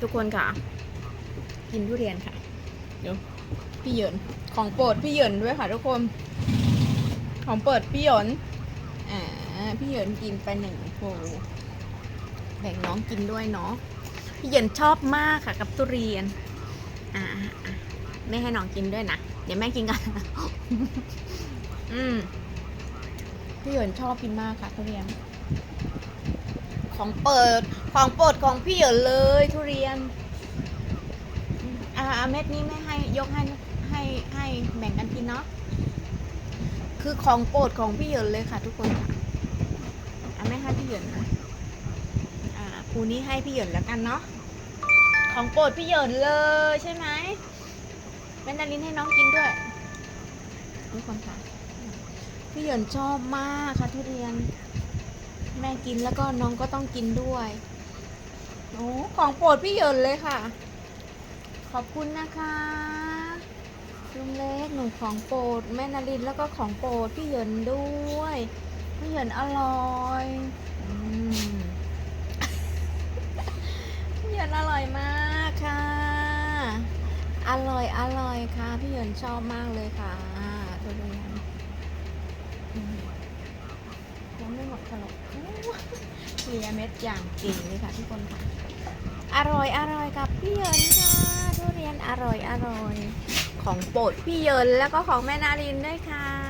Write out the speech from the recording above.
ทุกคนค่ะ กินทุเรียนค่ะ เดี๋ยวพี่เหยินของโปรดพี่เหยินด้วยค่ะ ทุกคน ของโปรดพี่เหยินอ่าพี่เหยินกินไปหนึ่งโหแบ่งน้องกินด้วยเนาะพี่เหยินชอบมากค่ะ กับทุเรียน อ่าอะไม่ให้น้องกินด้วยนะเดี๋ยวแม่กินกันอืมพี่เหยินชอบกินมากค่ะทุเรียน ของเปิด ของโปรดของพี่เหยินเลยทุเรียน อ่าเม็ดนี้ไม่ให้ยกให้ให้ให้แบ่งกันกินเนาะ คือของโปรดของพี่เหยินเลยค่ะ ทุกคนค่ะอ่าไม่ให้พี่เหยินนะอ่าภูนี้ให้พี่เหยินแล้วกันเนาะ ของโปรดพี่เหยินเลยใช่ไหมแม่นารินให้น้องกินด้วยทุกคนค่ะ พี่เหยินชอบมากค่ะทุเรียน แม่กินแล้วก็น้องก็ต้องกินด้วย โอ้ของโปรดพี่เหยินเลยค่ะ ขอบคุณนะคะลุงเล็กหนูของโปรดแม่นารินแล้วก็ของโปรดพี่เหยินด้วย พี่เหยินอร่อยอืมพี่เหยินอร่อยมากค่ะ อร่อยอร่อยค่ะ พี่เหยินชอบมากเลยค่ะทุเรียนอืมยังไม่หมดขนมเคลียเม็ดอย่างจริงเลยค่ะทุกคนค่ะ ร่อยอร่อยกับพี่เยินค่ะทุเรียนอร่อยอร่อย ของโปรดพี่เยินแล้วก็ของแม่นารินด้วยค่ะ